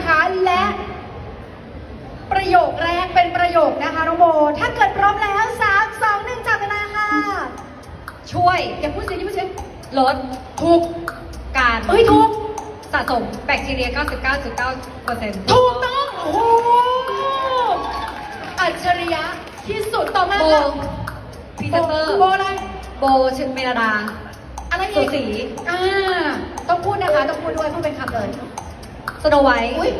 นะคะ และประโยคแรกเป็นประโยคนะคะน้องโบ ถ้าเกิดพร้อมแล้วสามสองหนึ่งจับเวลาค่ะ ช่วยอย่าพูดเสียงอย่าพูดเสียงลดถูกการเอ้ยถูกสะสมแบคทีเรีย 99.9%ถูกต้องโอ้โหอัจฉริยะที่สุดต่อมาโบค่ะพรีเซนเตอร์โบอะไร โบชึเมลดา อะไรสุอีกสี อ่า ต้องพูดนะคะ ต้องพูดด้วย พูดเป็นคำเลย สโนไวท์ อุ้ย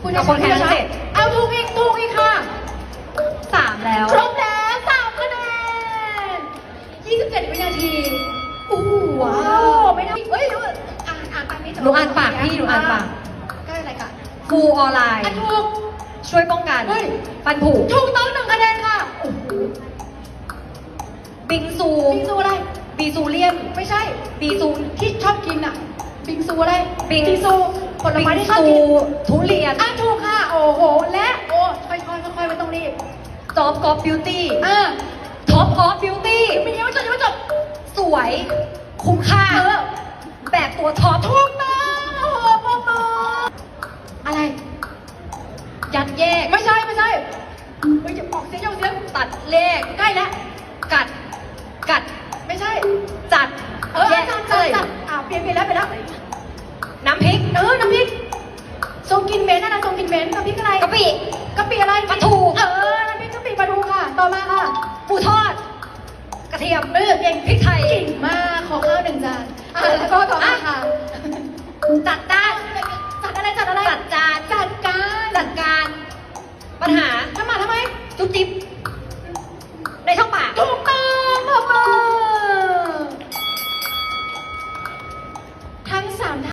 พูดเอาคนแทนช้าๆเจ็ด เอาถูกอีกถูกอีกค่ะสามแล้ว ครบแล้วสามคะแนน27 วินาทีโอ้โหว้าวไม่ได้เอ้ยดูอ่านอ่านปากนี้หนูอ่านปากพี่หนูอ่านปากก็อะไรกันฟูออนไลน์ อะถูก ช่วยป้องกันเฮ้ย ฟันผุถูกต้องหนึ่งคะแนนค่ะโอ้โหบิงซูบิงซูอะไร บีซูเลียมไม่ใช่ บีซู ที่ชอบกินอะ บิงซูอะไรบิงซู ผลไม้ที่ชอบซูกินทุเรียนอะถูกค่ะ โอ้โห และโอ้ค่อยๆค่อยๆไม่ต้องรีบจ็อบกอฟบิวตี้อะท็อปออฟบิวตี้ไม่ยังไม่จบยังไม่จบสวยคุ้มค่าเออแบบตัวท็อปถูกต้องโอ้โหปรบมืออะไร ยัดแยกไม่ใช่ไม่ใช่เฮ้ยจะออกเสียงออกเสียงตัดเลขใกล้แล้วกัด กัดไม่ใช่ จัดเออแยกจัดเอ้จัดยจัดอ่าเปลี่ยนเปลี่ยนแล้วไปแล้ว น้ำพริก เออ น้ำพริกทรงกินเหม็นนะนะทรงกิน เหม็นน้ำพริกอะไรกะปิกะปิอะไรปลาทูเออน้ำพริกกะปิปลาทูค่ะ ต่อมาค่ะปูทอด กระเทียมเออเก่งพริก